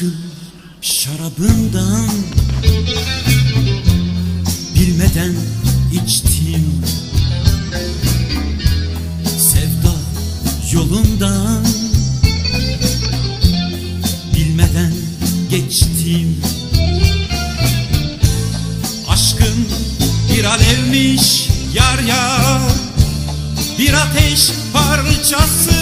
aşkın şarabından Bilmeden içtim Sevda yolundan Bilmeden geçtim Aşkın bir alevmiş yar yar Bir ateş parçası.